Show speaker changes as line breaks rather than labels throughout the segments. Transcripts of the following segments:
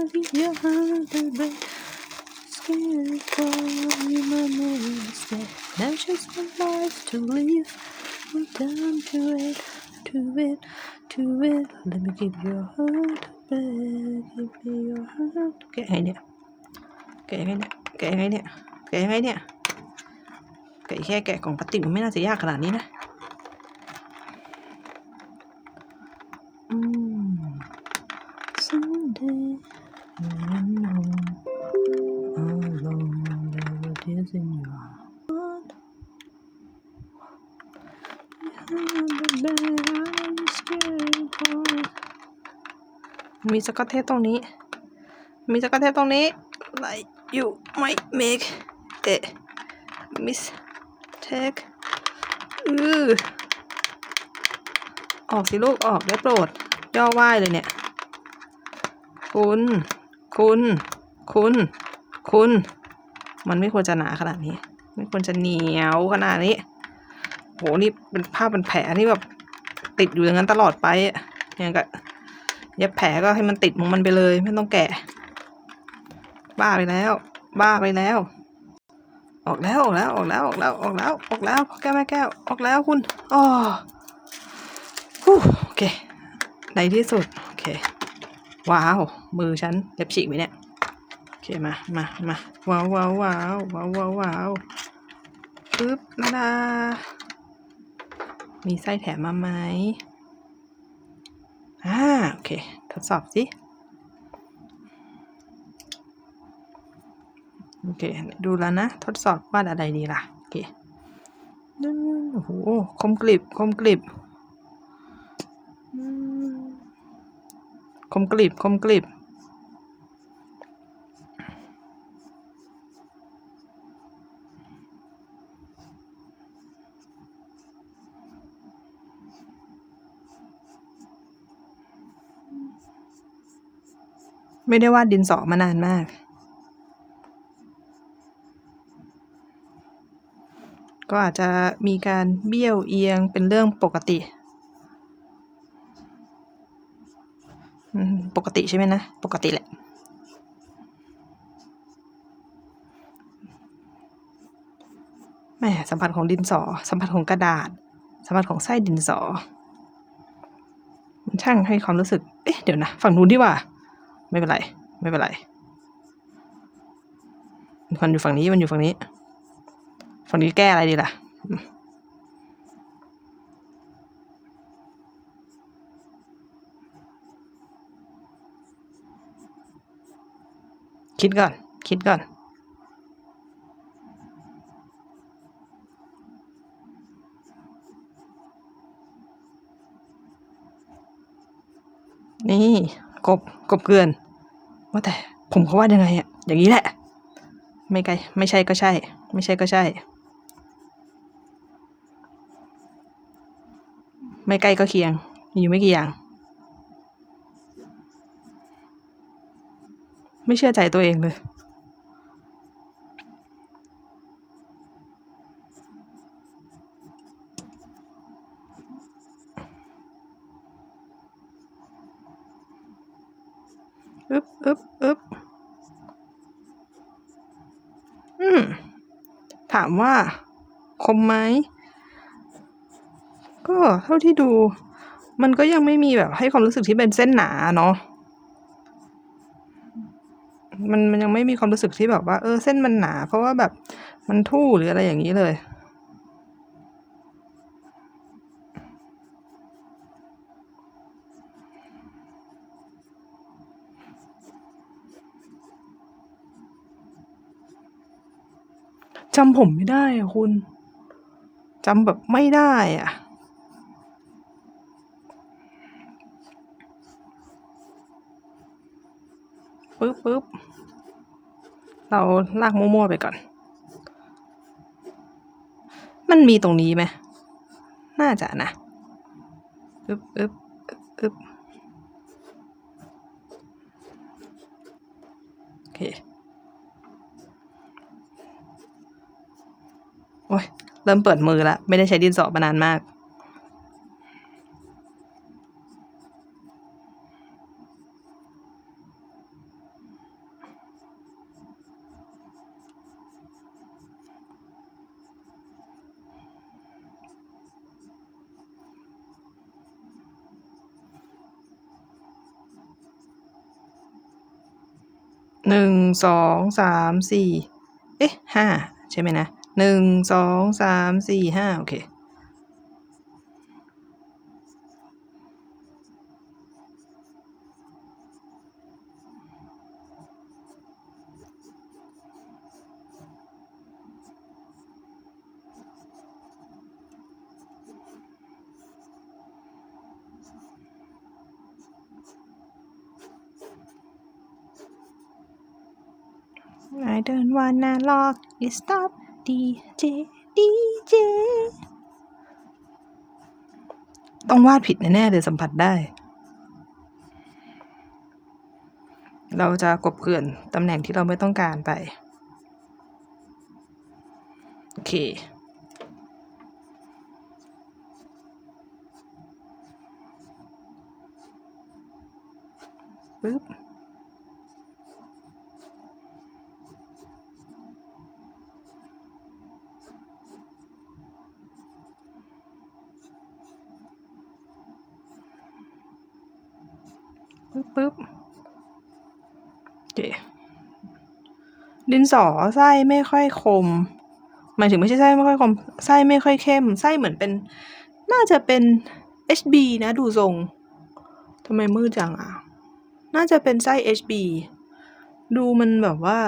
wanna be your heart, baby. Scared for you, my monster. Now just one life to live. We down to it, to it, to it. Let me give your heart back. Give me your heart. แกะไงเนี่ยแกะยังไงเนี่ยแกะยังไงเนี่ยแกะยังไงเนี่ยแกะแค่แกะกล่องพลาสติกมันไม่น่าจะยากขนาดนี้นะ สกอตเทปตรงนี้ มีสกอตเทปตรงนี้ like you might make a mistake อือออกสิลูกออกได้โปรด ย่อไหวเลยเนี่ย คุณ คุณ คุณ คุณ มันไม่ควรจะหนาขนาดนี้ ไม่ควรจะเหนียวขนาดนี้โหนี่เป็นภาพเป็นแผลที่แบบติดอยู่อย่างนั้นตลอดไปอะอย่างกับ เย็บแผลก็ให้มันติดของมันไปเลย ไม่ต้องแกะ บ้าไปแล้ว บ้าไปแล้ว ออกแล้วออกแล้วออกแล้วออกแล้วออกแล้วออกแล้วพ่อแก้วแม่แก้วออกแล้วคุณอ๋อโอเคในที่สุดโอเคว้าวมือฉันเล็บฉีกไหมเนี่ยโอเคมามามาว้าวว้าวว้าวว้าวว้าวว้าวปึ๊บนาดามีไส้แถมมาไหม อ่าโอเค ทดสอบสิโอเค ดูแล้วนะ ทดสอบวาดอะไรดีล่ะ โอเคโอ้โห คมกลิบ คมกลิบ คมกลิบ คมกลิบ ไม่ได้วาดดินสอมานานมาก ก็อาจจะมีการเบี้ยวเอียงเป็นเรื่องปกติ ปกติใช่ไหมนะ ปกติแหละแหม่สัมผัสของดินสอ สัมผัสของกระดาษ สัมผัสของไส้ดินสอ มันช่างให้ความรู้สึก เอ๊ะ เดี๋ยวนะ ฝั่งนู้นดีกว่า ไม่เป็นไร ไม่เป็นไร มันอยู่ฝั่งนี้ มันอยู่ฝั่งนี้ ฝั่งนี้แก้อะไรดีล่ะ คิดก่อน คิดก่อน กบกบเกลือน ว่าแต่ผมเขาว่ายังไงอะอย่างนี้แหละ ไม่ไกลไม่ใช่ก็ใช่ ไม่ใช่ก็ใช่ ไม่ใกล้ก็เคียง อยู่ไม่กี่อย่าง ไม่เชื่อใจตัวเองเลย อึบอึบอึบอืม ถามว่า คมไหม ก็เท่าที่ดู มันก็ยังไม่มีแบบให้ความรู้สึกที่เป็นเส้นหนาเนาะมันมันยังไม่มีความรู้สึกที่แบบว่า เออเส้นมันหนา เพราะว่าแบบมันทู่หรืออะไรอย่างนี้เลย จำผมไม่ได้อะคุณ จำแบบไม่ได้อะ ปึ๊บปึ๊บเราลากมั่วๆไปก่อน มันมีตรงนี้ไหม น่าจะนะอึบอึบอึบอึบโอเค ยเริ่มเปิดมือละไม่ได้ใช้ดินสอมานานมาก หนึ่ง สอง สาม สี่ เอ๊ะห้าใช่ไหมนะ หนึ่งสองสามสี่ห้าโอเค I don't wanna lock it stop DJ DJ ต้องวาดผิดแน่ๆเลยสัมผัสได้ เราจะกบเกลื่อนตำแหน่งที่เราไม่ต้องการไป โอเคปึ๊บ ปึ๊บเคดินสอไส้ไม่ค่อยคมหมายถึงไม่ใช่ไส้ไม่ค่อยคมไส้ไม่ค่อยเข้มไส้เหมือนเป็น น่าจะเป็น HB นะดูทรงทำไมมืดจังอะ น่าจะเป็นไส้ HB ดูมันแบบว่า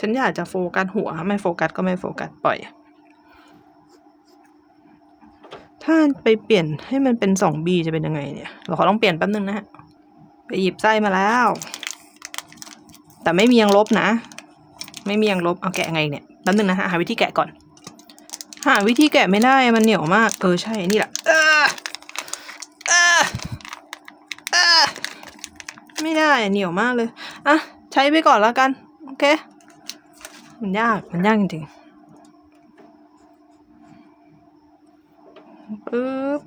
ฉันอยากจะโฟกัสหัว ไม่โฟกัสก็ไม่โฟกัสปล่อย ถ้าไปเปลี่ยนให้มันเป็นสองบีจะเป็นยังไงเนี่ย เราขอต้องเปลี่ยนแป๊บนึงนะฮะ ไปหยิบไส้มาแล้ว แต่ไม่มียังลบนะ ไม่มียังลบ เอาแกะไงเนี่ยแป๊บนึงนะฮะ หาวิธีแกะก่อน หาวิธีแกะไม่ได้ มันเหนียวมาก เออใช่ นี่แหละเออเออเออไม่ได้ เหนียวมากเลย อะ ใช้ไปก่อนแล้วกัน โอเค มันยาก มันยากจริงๆปึ๊บ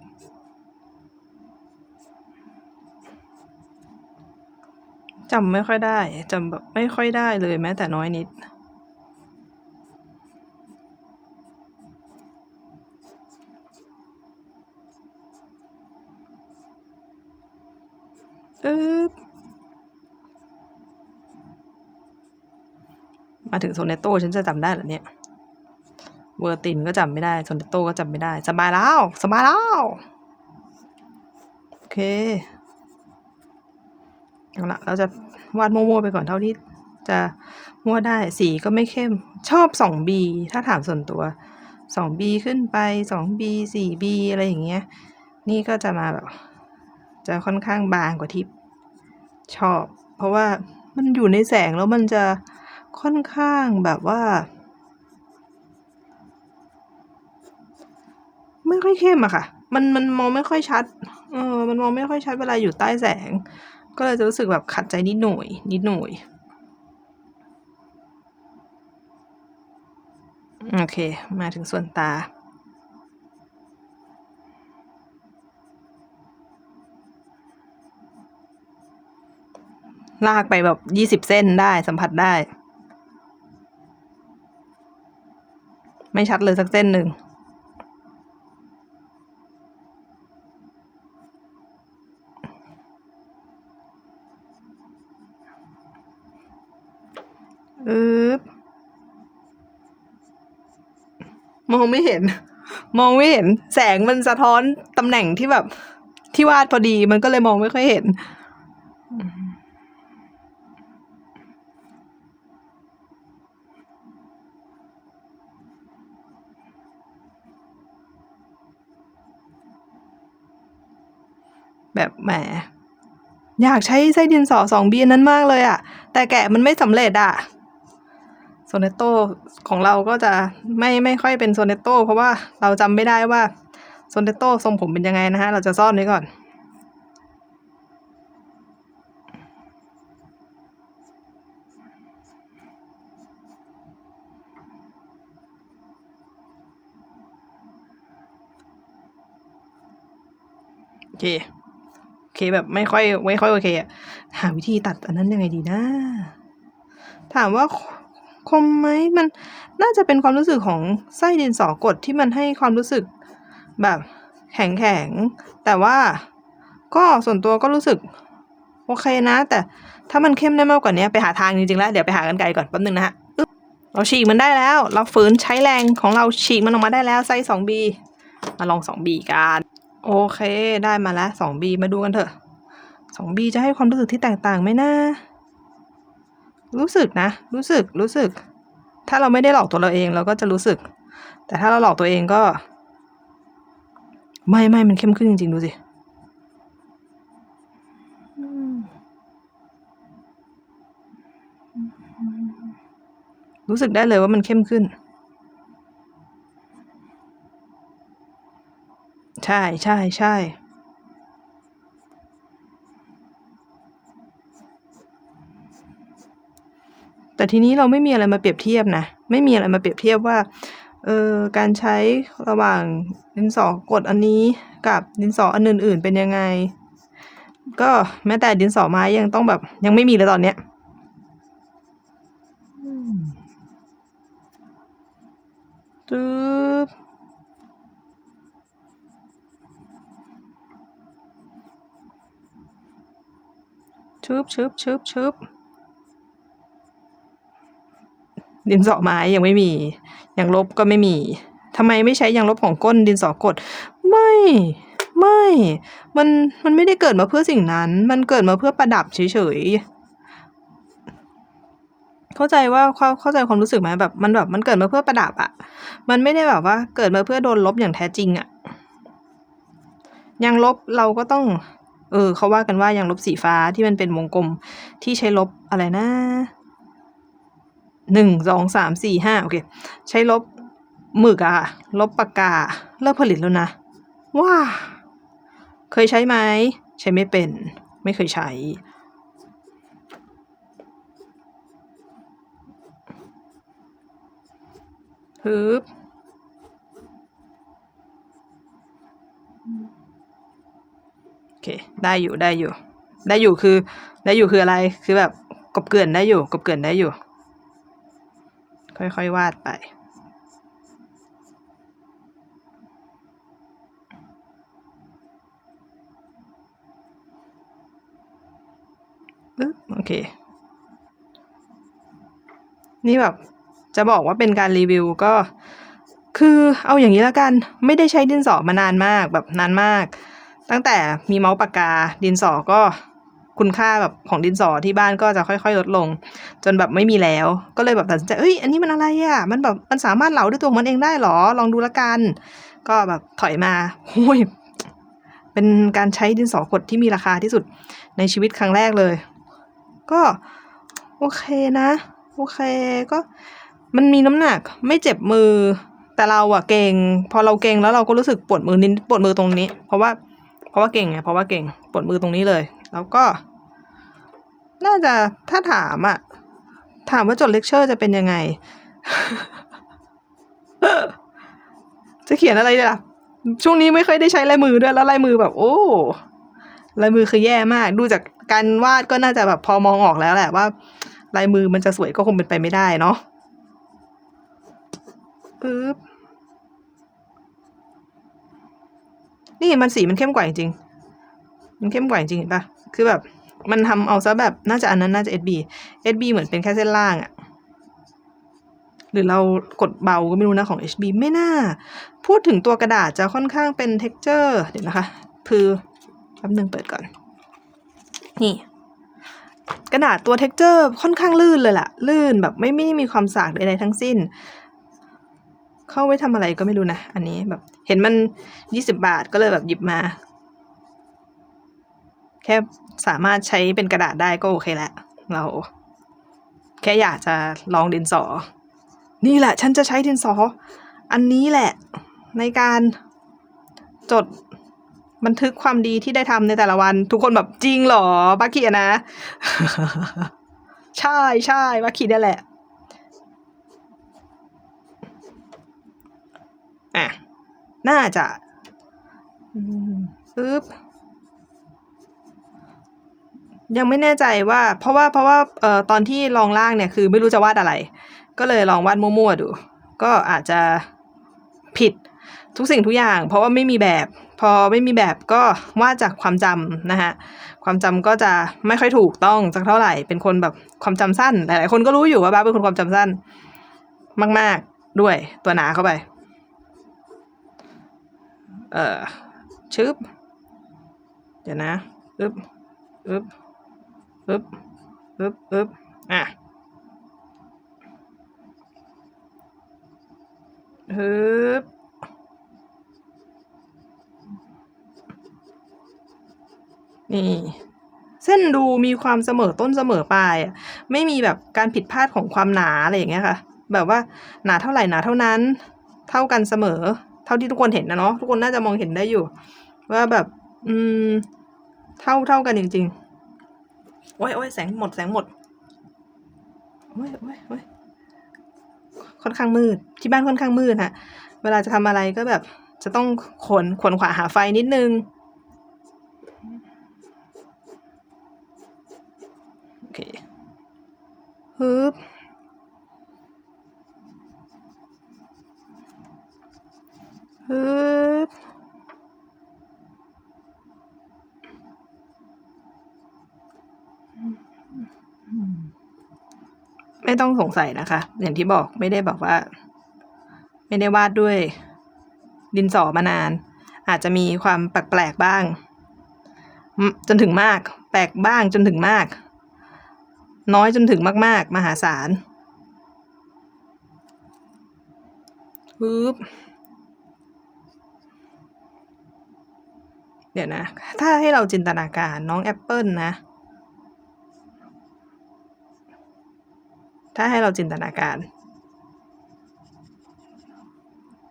จำไม่ค่อยได้จำแบบไม่ค่อยได้เลยแม้แต่น้อยนิดปึ๊บา ถึงโซเนโต้ฉันจะจำได้หรอเนี่ย เวอร์ตินก็จำไม่ได้โซเนโต้ก็จำไม่ได้ สบายแล้ว สบายแล้ว โอเคเอาละเราจะวาดมั่วๆไปก่อนเท่าที่จะมั่วได้สีก็ไม่เข้มชอบ 2B ถ้าถามส่วนตัว 2B ขึ้นไป 2B 4B อะไรอย่างเงี้ย นี่ก็จะมาแบบ จะค่อนข้างบางกว่าที่ชอบ เพราะว่ามันอยู่ในแสงแล้วมันจะ ค่อนข้างแบบว่า ไม่ค่อยเข้มอะค่ะ มันมันมองไม่ค่อยชัด เออ มันมองไม่ค่อยชัดเวลาอยู่ใต้แสง ก็เลยจะรู้สึกแบบขัดใจนิดหน่อยนิดหน่อยโอเค มาถึงส่วนตา ลากไปแบบยี่สิบเส้นได้สัมผัสได้ ไม่ชัดเลยสักเส้นหนึ่งอึบมองไม่เห็น มองไม่เห็น แสงมันสะท้อนตำแหน่งที่แบบ ที่วาดพอดีมันก็เลยมองไม่ค่อยเห็น แบบแหมอยากใช้ไส้ดินสอสองบีนั้นมากเลยอะแต่แกะมันไม่สำเร็จอะโซเนโตของเราก็จะไม่ไม่ค่อยเป็นโซเนโตเพราะว่าเราจำไม่ได้ว่าโซเนโตทรงผมเป็นยังไงนะฮะ เราจะซ่อนไว้ก่อนโอเค เคแบบไม่ค่อยไม่ค่อยโอเคอะหาวิธีตัดอันนั้นยังไงดีนะ ถามว่าคมไหมมันน่าจะเป็นความรู้สึกของไส้ดินสอกดที่มันให้ความรู้สึกแบบแข็งแข็งแต่ว่าก็ส่วนตัวก็รู้สึกโอเคนะ แต่ถ้ามันเข้มได้มากกว่านี้ไปหาทางจริงๆแล้ว เดี๋ยวไปหากันไกลก่อนแป๊บนึงนะฮะเราฉีกมันได้แล้ว เราฝืนใช้แรงของเราฉีกมันออกมาได้แล้วไซส์ 2B มาลอง 2B กัน โอเค ได้มาแล้ว 2B มาดูกันเถอะ 2B จะให้ความรู้สึกที่แตกต่างไหมนะ รู้สึกนะ รู้สึกรู้สึก ถ้าเราไม่ได้หลอกตัวเราเองเราก็จะรู้สึก แต่ถ้าเราหลอกตัวเองก็ ไม่ไม่มันเข้มขึ้นจริงๆ ดูสิรู้สึกได้เลยว่ามันเข้มขึ้น ใช่ใช่ใช่ แต่ทีนี้เราไม่มีอะไรมาเปรียบเทียบนะ ไม่มีอะไรมาเปรียบเทียบว่า เออการใช้ระหว่างดินสอกดอันนี้กับดินสออันอื่น ๆ เป็นยังไง ก็แม้แต่ดินสอไม้ยังต้องแบบ ยังไม่มีเลยตอนเนี้ยอืมตึ๊บ ชึบชึบชึบชึบดินสอไม้ยังไม่มียางลบก็ไม่มีทำไมไม่ใช้ยางลบของก้นดินสอกด ไม่ ไม่ มัน มันไม่ได้เกิดมาเพื่อสิ่งนั้น มันเกิดมาเพื่อประดับเฉยๆ เข้าใจว่าเข้าเข้าใจความรู้สึกไหมแบบมันแบบมันเกิดมาเพื่อประดับอะมันไม่ได้แบบว่าเกิดมาเพื่อโดนลบอย่างแท้จริงอะยางลบเราก็ต้อง เออเขาว่ากันว่ายางลบสีฟ้าที่มันเป็นวงกลมที่ใช้ลบอะไรนะหนึ่งสองสามสี่ห้าโอเค ใช้ลบหมึกอะลบปากกาเลิกผลิตแล้วนะ ว้า เคยใช้ไหม ใช้ไม่เป็น ไม่เคยใช้ ฮึบ โอ เค ได้อยู่ได้อยู่ ได้อยู่คือ ได้อยู่คืออะไรคือแบบกบเกลื่อนได้อยู่กบเกลื่อนได้อยู่ ค่อยๆวาดไปโอเค นี่แบบจะบอกว่าเป็นการรีวิวก็ คือเอาอย่างนี้แล้วกัน ไม่ได้ใช้ดินสอมานานมากแบบนานมาก ตั้งแต่มีเมาส์ปากกาดินสอก็คุณค่าแบบของดินสอที่บ้านก็จะค่อย ๆ ลดลง จนแบบไม่มีแล้ว ก็เลยแบบตัดสินใจเอ้ยอันนี้มันอะไรอะ่ะมันแบบมันสามารถเหลาด้วยตัวมันเองได้เหรอลองดูละกัน ก็แบบถอยมาโอ้ยเป็นการใช้ดินสอกดที่มีราคาที่สุดในชีวิตครั้งแรกเลย ก็โอเคนะ โอเคก็มันมีน้ำหนักไม่เจ็บมือ แต่เราอะเก่งพอเราเก่งแล้วเราก็รู้สึกปวดมือนิดปวดมือตรงนี้ เพราะว่า เพราะว่าเก่งไงเพราะว่าเก่งปวดมือตรงนี้เลย แล้วก็ น่าจะถ้าถามอะถามว่าจดเลคเชอร์จะเป็นยังไง จะเขียนอะไรล่ะ ช่วงนี้ไม่เคยได้ใช้ลายมือด้วยแล้วลายมือแบบ โอ้ลายมือคือแย่มาก ดูจากการวาดก็น่าจะแบบพอมองออกแล้วแหละว่าลายมือมันจะสวยก็คงเป็นไปไม่ได้เนาะปึ๊บ นี่มันสีมันเข้มกว่าจริงมันเข้มกว่าจริงเห็นปะคือแบบมันทำเอาซะแบบน่าจะอันนั้นน่าจะ SB SB เหมือนเป็นแค่เส้นล่างอะหรือเรากดเบาก็ไม่รู้นะของ HB ไม่น่า พูดถึงตัวกระดาษจะค่อนข้างเป็น texture เดี๋ยวนะคะ คือแป๊บหนึงเปิดก่อน นี่ กระดาษตัว texture ค่อนข้างลื่นเลยล่ะ ลื่นแบบไม่ไม่มีความสากใดๆทั้งสิ้น เข้าไว้ทำอะไรก็ไม่รู้นะ อันนี้แบบ เห็นมันยี่สิบบาทก็เลยแบบหยิบมา แค่สามารถใช้เป็นกระดาษได้ก็โอเคแล้วเรา แค่อยากจะลองดินสอ นี่แหละ ฉันจะใช้ดินสอ อันนี้แหละ ในการจดบันทึกความดีที่ได้ทำในแต่ละวัน ทุกคนแบบจริงเหรอบักกี้นะ ใช่ใช่บักกี้นี่แหละ น่าจะอืมปึ๊บยังไม่แน่ใจว่า เพราะว่าเพราะว่าเอ่อตอนที่ลองล่างเนี่ยคือไม่รู้จะวาดอะไร ก็เลยลองวาดมั่วๆดู ก็อาจจะผิดทุกสิ่งทุกอย่าง เพราะว่าไม่มีแบบ พอไม่มีแบบก็วาดจากความจำนะคะความจำก็จะไม่ค่อยถูกต้องสักเท่าไหร่เป็นคนแบบความจำสั้น หลายๆคนก็รู้อยู่ว่าบ้าสเป็นคนความจำสั้น มาก ๆ ด้วยตัวหนาเข้าไป เออชึบเดี๋ยวนะอึบอึบอึบอึบอึบอะฮึบนี่เส้นดูมีความเสมอต้นเสมอปลายอะไม่มีแบบการผิดพลาดของความหนาอะไรอย่างเงี้ยค่ะ แบบว่าหนาเท่าไหร่หนาเท่านั้น เท่ากันเสมอ เท่าที่ทุกคนเห็นนะเนาะทุกคนน่าจะมองเห็นได้อยู่ ว่าแบบ อืม เท่าเท่ากันจริงๆโอ้ยโอ้ยแสงหมดแสงหมดโอ้ยโอ้ยโอ้ยค่อนข้างมืด ที่บ้านค่อนข้างมืดฮะ เวลาจะทำอะไรก็แบบ จะต้องขนขนขวาหาไฟนิดนึงโอเคฮึบ ฮึบไม่ต้องสงสัยนะคะ อย่างที่บอกไม่ได้บอกว่า ไม่ได้วาดด้วย ดินสอมานาน อาจจะมีความแปลกๆบ้าง จนถึงมาก แปลกบ้างจนถึงมาก น้อยจนถึงมาก ๆ มหาศาลปึ๊บ เดี๋ยวนะ ถ้าให้เราจินตนาการน้องแอปเปิลนะ ถ้าให้เราจินตนาการ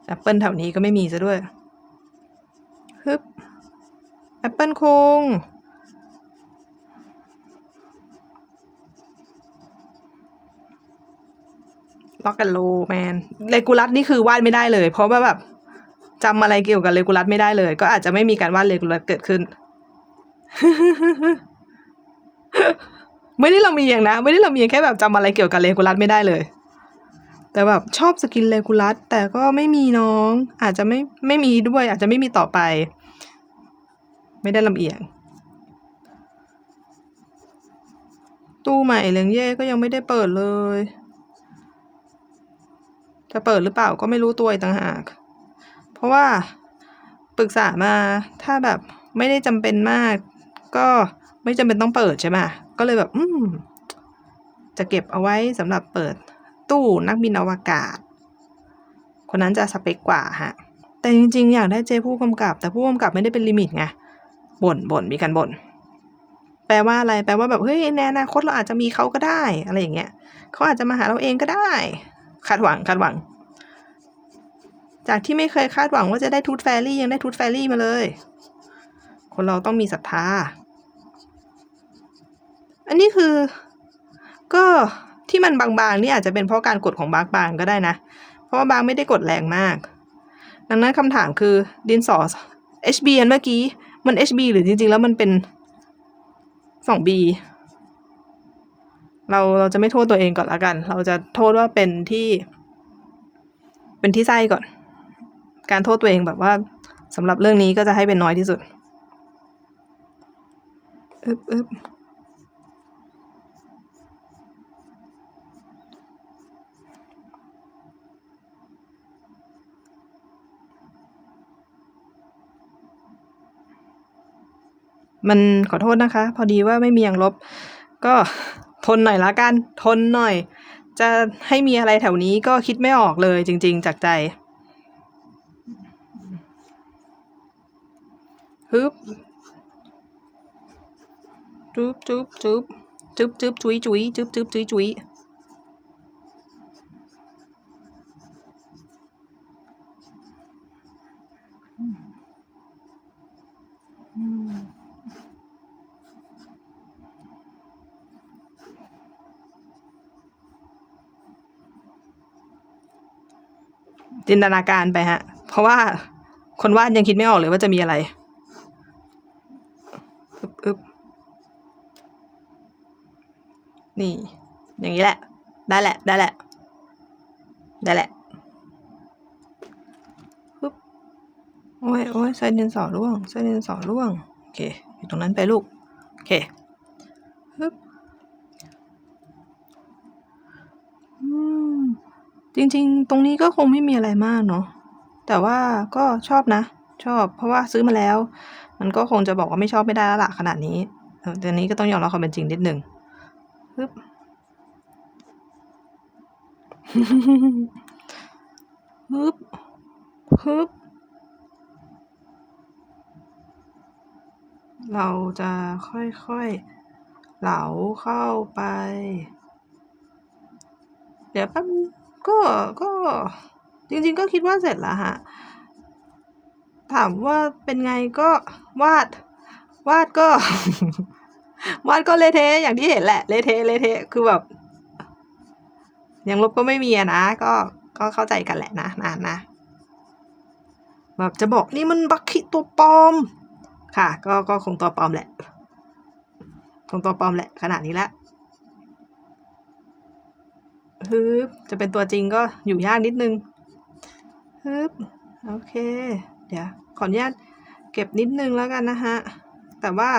แอปเปิลแถวนี้ก็ไม่มีซะด้วยฮึบแอปเปิลคงล็อกกันโลแมนเลกูลัสนี่คือวาดไม่ได้เลย เพราะว่าแบบ จำอะไรเกี่ยวกับเลกูลัสไม่ได้เลย ก็อาจจะไม่มีการวาดเลกูลัสเกิดขึ้น ไม่ได้ลำเอีอย่างนะ ไม่ได้ลำเอียงแค่แบบจำอะไรเกี่ยวกับเลกูลัสไม่ได้เลย แต่แบบชอบสกินเลกูลัสแต่ก็ไม่มีน้อง อาจจะไม่ไม่มีด้วย อาจจะไม่มีต่อไป ไม่ได้ลำเอียงตู้ใหม่เลียงเย่ก็ยังไม่ได้เปิดเลย จะเปิดหรือเปล่าก็ไม่รู้ตัวอีกต่างหาก ราะว่าปรึกษามาถ้าแบบไม่ได้จำเป็นมาก ก็ไม่จำเป็นต้องเปิดใช่ไหมก็เลยแบบ อืม จะเก็บเอาไว้สำหรับเปิดตู้นักบินอวกาศ คนนั้นจะสเปคกว่าฮะ แต่จริงๆ อยากได้เจผู้กำกับ แต่ผู้กำกับไม่ได้เป็นลิมิตไงบ่นบ่นมีการบ่นแปลว่าอะไร แปลว่าแบบเฮ้ยในอนาคตเราอาจจะมีเขาก็ได้ อะไรอย่างเงี้ยเขาอาจจะมาหาเราเองก็ได้คาดหวังคาดหวัง จากที่ไม่เคยคาดหวังว่าจะได้ทูตแฟรี่ยังได้ทูตแฟรี่มาเลย คนเราต้องมีศรัทธา อันนี้คือ ก็ที่มันบางๆนี่อาจจะเป็นเพราะการกดของบางบางก็ได้นะ เพราะว่าบางไม่ได้กดแรงมาก ดังนั้นคำถามคือดินสอ HB อันเมื่อกี้ มัน HB หรือจริงๆ แล้วมันเป็น 2B เราเราจะไม่โทษตัวเองก่อนละกัน เราจะโทษว่าเป็นที่ เป็นที่ไส้ก่อน การโทษตัวเองแบบว่าสำหรับเรื่องนี้ก็จะให้เป็นน้อยที่สุดอึบอึบมันขอโทษนะคะ พอดีว่าไม่มีอย่างลบ ก็ทนหน่อยละกัน ทนหน่อย จะให้มีอะไรแถวนี้ก็คิดไม่ออกเลยจริง ๆ จากใจ ฮึบจุ๊บจุ๊บจุ๊บจุ๊บจุ๊บจุ๊ยจุ๊ยจุ๊บจุ๊บจุ๊ยจุ๊ยจินตนาการไปฮะ เพราะว่าคนวาดยังคิดไม่ออกเลยว่าจะมีอะไรอึบอึบนี่ อย่างนี้แหละ ได้แหละ ได้แหละ ได้แหละปึ๊บโอ้ยโอ้ยไส้ดินสอร่วงไส้ดินสอร่วง โอเค อยู่ตรงนั้นไปลูก โอเคปึ๊บอืมจริง ๆ ตรงนี้ก็คงไม่มีอะไรมากเนาะ แต่ว่าก็ชอบนะ ชอบ เพราะว่าซื้อมาแล้ว มันก็คงจะบอกว่าไม่ชอบไม่ได้แล้วล่ะขนาดนี้แต่นนี้ก็ต้องยอมรับความเป็นจริงนิดหนึ่งปึ๊บ ฮึบฮึบเราจะค่อยๆ เหลาเข้าไป เดี๋ยวแป๊บก็ก็จริงๆก็คิดว่าเสร็จแล้วฮะ ถามว่าเป็นไงก็วาด วาดก็ วาดก็เละเทะอย่างที่เห็นแหละเละเทะเละเทะคือแบบ ยังลบก็ไม่มีอะนะ ก็ก็เข้าใจกันแหละนะนะนะแบบจะบอกนี่มันบักคิตัวปลอม ค่ะ ก็ก็คงตัวปลอมแหละ คงตัวปลอมแหละ ขนาดนี้แล้วฮึบจะเป็นตัวจริงก็อยู่ยากนิดนึงฮึบโอเค เดี๋ยว ขออนุญาตเก็บนิดนึงแล้วกันนะฮะ แต่ว่า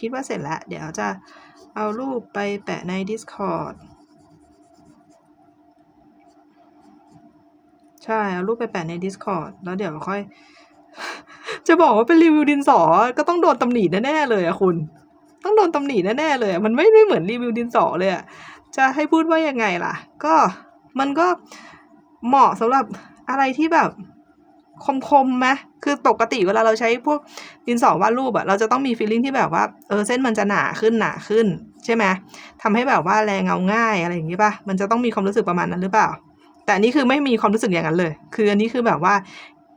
คิดว่าเสร็จแล้ว เดี๋ยวจะเอารูปไปแปะใน Discord ช่ เอารูปไปแปะใน Discord แล้วเดี๋ยวค่อย จะบอกว่าเป็นรีวิวดินสอ ก็ต้องโดนตำหนิแน่ๆเลยอะคุณ ต้องโดนตำหนิแน่ๆเลยมันไม่ได้เหมือนรีวิวดินสอเลยอะจะให้พูดว่ายังไงล่ะ ก็มันก็เหมาะสำหรับอะไรที่แบบคมๆไหมคือปกติเวลาเราใช้พวกดินสอวาดรูปอะเราจะต้องมีฟีลลิ่งที่แบบว่า เออเส้นมันจะหนาขึ้นหนาขึ้น ใช่ไหมทำให้แบบว่าแรงเงาง่ายอะไรอย่างงี้ป่ะ มันจะต้องมีความรู้สึกประมาณนั้นหรือเปล่า แต่อันนี้คือไม่มีความรู้สึกอย่างนั้นเลย คืออันนี้คือแบบว่า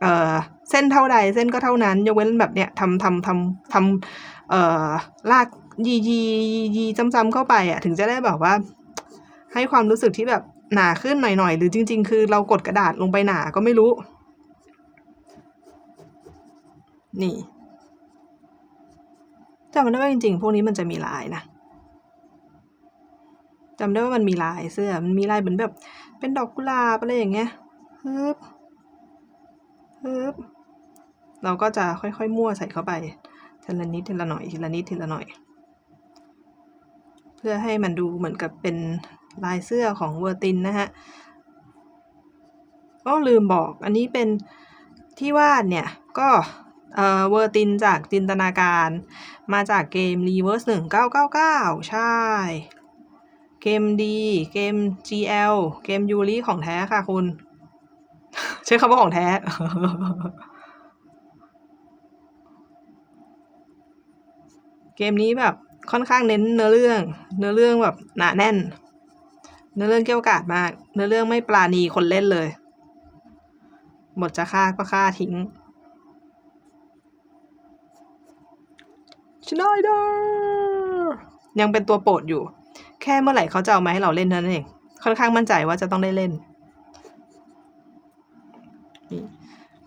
เออเส้นเท่าใดเส้นก็เท่านั้นยกเว้นแบบเนี้ยทำทำทำทำเอ่อลากยียียีจำๆเข้าไปอะถึงจะได้แบบว่า ให้ความรู้สึกที่แบบหนาขึ้นหน่อยๆ หรือจริง ๆ คือเรากดกระดาษลงไปหนาก็ไม่รู้ นี่จำได้ว่าจริงๆ พวกนี้มันจะมีลายนะจำได้ว่ามันมีลายเสื้อมันมีลายเหมือนแบบ เป็นดอกกุหลาบอะไรอย่างเงี้ยฮึบฮึบเราก็จะค่อยๆมั่วใส่เข้าไปทีละนิดทีละหน่อยทีละนิดทีละหน่อย เพื่อให้มันดูเหมือนกับเป็นลายเสื้อของเวอร์ตินนะฮะก็ลืมบอกอันนี้เป็นที่วาดเนี่ย ก็เออเวอร์ตินจากจินตนาการ มาจากเกม Reverse 1999 ใช่ เกมดีเกม GL เกมยูริของแท้ค่ะคุณ ใช้คำว่าของแท้ เกมนี้แบบค่อนข้างเน้นเนื้อเรื่อง เนื้อเรื่องแบบหนาแน่น เนื้อเรื่องเกี่ยวกาดมาก เนื้อเรื่องไม่ปราณีคนเล่นเลย หมดจะฆ่าก็ฆ่าทิ้งชไนเดอร์ยังเป็นตัวโปรดอยู่ แค่เมื่อไหร่เขาจะเอามาให้เราเล่นเท่านั้นเอง ค่อนข้างมั่นใจว่าจะต้องได้เล่น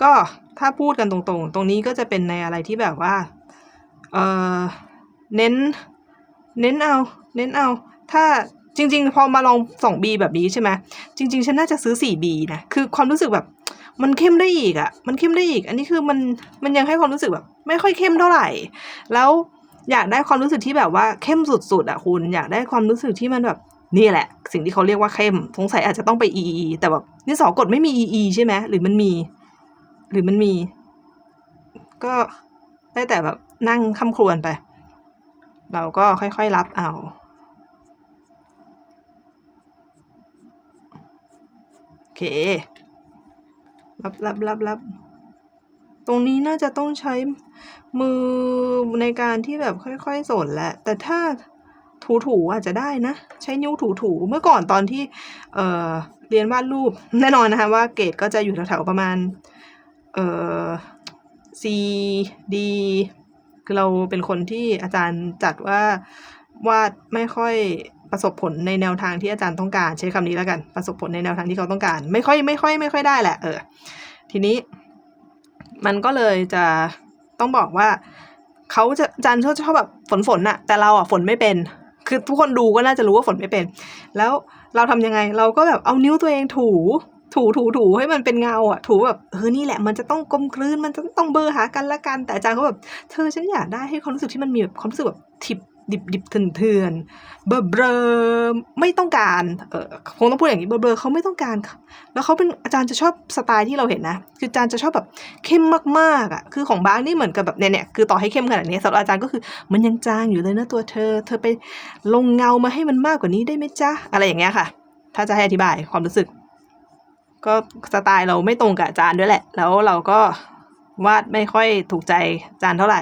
ก็ถ้าพูดกันตรงๆ ตรงนี้ก็จะเป็นในอะไรที่แบบว่า เออเน้น เน้นเอา เน้นเอา ถ้าจริง ๆ พอมาลองส่อง B แบบนี้ใช่ไหมจริง ๆ ฉันน่าจะซื้อ 4B นะ คือความรู้สึกแบบมันเข้มได้อีกอะ่ะ มันเข้มได้อีก อันนี้คือมัน มันยังให้ความรู้สึกแบบ ไม่ค่อยเข้มเท่าไหร่ แล้ว อยากได้ความรู้สึกที่แบบว่าเข้มสุดๆอะคุณ อยากได้ความรู้สึกที่มันแบบนี่แหละ สิ่งที่เขาเรียกว่าเข้มสงสัยอาจจะต้องไป EE แต่แบบนี่สอกดไม่มี EE ใช่ไหมหรือมันมี หรือมันมี ก็ได้แต่แบบนั่งคำครวญไป เราก็ค่อยๆรับเอาโอเครับรับรับรับ ตรงนี้น่าจะต้องใช้มือในการที่แบบค่อยๆสนแหละ แต่ถ้าถูๆอาจจะได้นะ ใช้นิ้วถูๆเมื่อก่อนตอนที่เออเรียนวาดรูปแน่นอนนะคะว่าเกรดก็จะอยู่แถวๆประมาณเอ่อ C D คือเราเป็นคนที่อาจารย์จัดว่าวาดไม่ค่อยประสบผลในแนวทางที่อาจารย์ต้องการ ใช้คำนี้แล้วกัน ประสบผลในแนวทางที่เขาต้องการ ไม่ค่อยไม่ค่อยไม่ค่อยได้แหละเออทีนี้ มันก็เลยจะต้องบอกว่าเขาจะจารย์เขาชอบแบบฝนฝนอะแต่เราอะฝนไม่เป็น คือทุกคนดูก็น่าจะรู้ว่าฝนไม่เป็น แล้วเราทำยังไงเราก็แบบเอานิ้วตัวเองถูถูถูถูให้มันเป็นเงาอะ ถูแบบเออนี่แหละมันจะต้องกลมกลืนมันจะต้องเบอร์หากันละกัน แต่อาจารย์เขาแบบ เธอฉันอยากได้ให้ความรู้สึกที่มันมีแบบความรู้สึกแบบทิบ ดิบดิบเถื่อนเถื่อนเบอเบอไม่ต้องการเออคงต้องพูดอย่างนี้เบลอเบลอเขาไม่ต้องการ แล้วเขาเป็นอาจารย์จะชอบสไตล์ที่เราเห็นนะ คืออาจารย์จะชอบแบบเข้มมากๆอะคือของบางนี่เหมือนกับแบบเนี่ยเนี่ยคือต่อให้เข้มขนาดนี้สำหรับอาจารย์ก็คือมันยังจางอยู่เลยนะตัวเธอ เธอไปลงเงามาให้มันมากกว่านี้ได้ไหมจ๊ะอะไรอย่างเงี้ยค่ะ ถ้าจะให้อธิบายความรู้สึก ก็สไตล์เราไม่ตรงกับอาจารย์ด้วยแหละ แล้วเราก็วาดไม่ค่อยถูกใจอาจารย์เท่าไหร่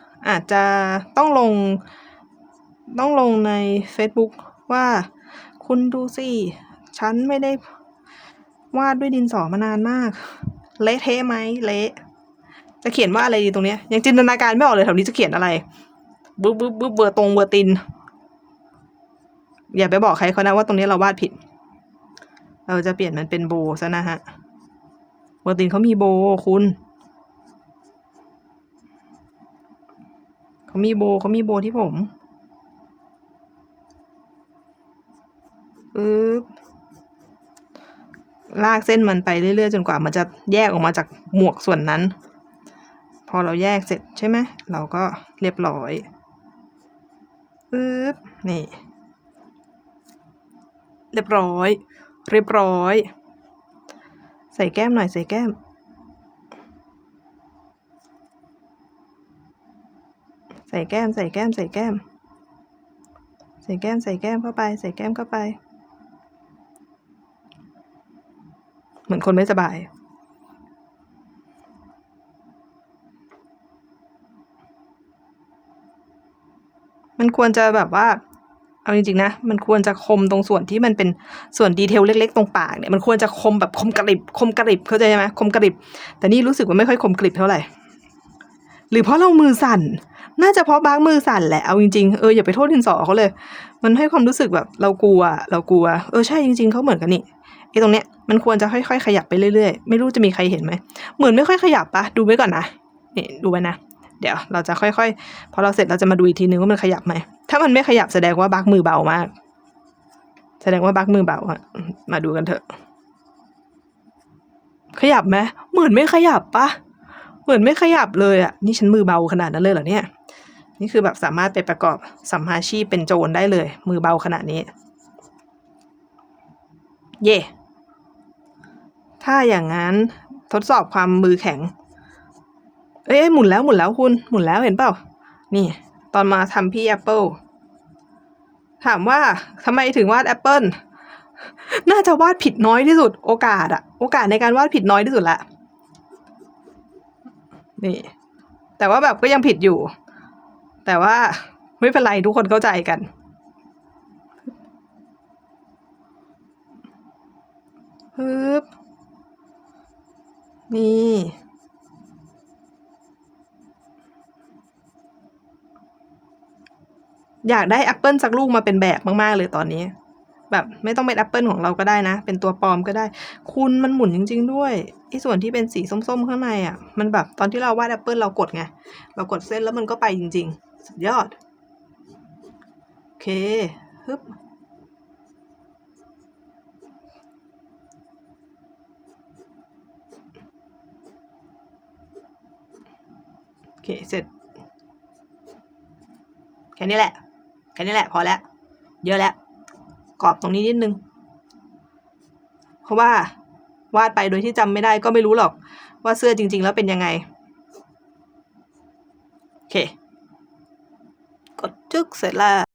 อาจจะต้องลง ต้องลงใน Facebook ว่าคุณดูสิ ฉันไม่ได้วาดด้วยดินสอมานานมาก เละเทะไหมเละจะเขียนว่าอะไรดีตรงเนี้ยยังจินตนาการไม่ออกเลยแถวนี้จะเขียนอะไรบึ๊บบึ๊บบึ๊บเบอร์ตรงเบอร์ติน อย่าไปบอกใครเขานะว่าตรงนี้เราวาดผิด เราจะเปลี่ยนมันเป็นโบซะนะฮะเบอร์ตินเขามีโบคุณ เขามีโบเขามีโบที่ผมปึ๊บลากเส้นมันไปเรื่อยๆ จนกว่ามันจะแยกออกมาจากหมวกส่วนนั้น พอเราแยกเสร็จใช่ไหมเราก็เรียบร้อยปึ๊บนี่ เรียบร้อย เรียบร้อย ใส่แก้มหน่อยใส่แก้ม ใส่แก้ม ใส่แก้ม ใส่แก้ม ใส่แก้ม ใส่แก้มเข้าไป ใส่แก้มเข้าไป เหมือนคนไม่สบายมันควรจะแบบว่า เอาจริงๆนะ มันควรจะคมตรงส่วนที่มันเป็นส่วนดีเทลเล็ก ๆ ตรงปากเนี่ย มันควรจะคมแบบคมกริบ คมกริบ เข้าใจไหมคมกริบ แต่นี่รู้สึกว่าไม่ค่อยคมกริบเท่าไหร่ หรือเพราะเรามือสั่น น่าจะเพราะบางมือสั่นแหละ เอาจริงๆ เอออย่าไปโทษดินสอเขาเลย มันให้ความรู้สึกแบบเรากลัว เรากลัว เออใช่จริง ๆเขาเหมือนกันนี่ไอ้ตรงเนี้ยมันควรจะค่อยๆ ขยับไปเรื่อยๆ ไม่รู้จะมีใครเห็นไหม เหมือนไม่ค่อยขยับปะดูไว้ก่อนนะนี่ดูไว้นะ เดี๋ยวเราจะค่อยๆ พอเราเสร็จเราจะมาดูอีกทีนึงว่ามันขยับไหม ถ้ามันไม่ขยับแสดงว่าบักมือเบามาก แสดงว่าบักมือเบาอะมาดูกันเถอะ ขยับไหมเหมือนไม่ขยับปะ เหมือนไม่ขยับเลยอะนี่ฉันมือเบาขนาดนั้นเลยเหรอเนี่ย นี่คือแบบสามารถไปประกอบสัมมาชีพเป็นโจรได้เลย มือเบาขนาดนี้ เย่ถ้าอย่างนั้นทดสอบความมือแข็ง เอ้ยหมุนแล้วหมุนแล้วคุณหมุนแล้วเห็นเปล่า นี่ ตอนมาทำพี่แอปเปิลถามว่าทำไมถึงวาดแอปเปิลน่าจะวาดผิดน้อยที่สุดโอกาสอะโอกาสในการวาดผิดน้อยที่สุดละ นี่ แต่ว่าแบบก็ยังผิดอยู่ แต่ว่าไม่เป็นไรทุกคนเข้าใจกันปึ๊บนี่อยากได้แอปเปิลสักลูกมาเป็นแบบมาก ๆ เลยตอนนี้ แบบไม่ต้องเป็นแอปเปิลของเราก็ได้นะ เป็นตัวปลอมก็ได้ คุณมันหมุนจริง ๆ ด้วยไอ้ส่วนที่เป็นสีส้มๆ ข้างในอะ มันแบบตอนที่เราวาดแอปเปิลเรากดไง เรากดเส้นแล้วมันก็ไปจริง ๆ สุดยอด โอเคฮึบโอเค เสร็จ แค่นี้แหละ แค่นี้แหละ พอแล้ว เยอะแล้ว กรอบตรงนี้นิดนึง เพราะว่าวาดไปโดยที่จำไม่ได้ก็ไม่รู้หรอก ว่าเสื้อจริง ๆ แล้วเป็นยังไง โอเค กดจึ๊กเสร็จแล้ว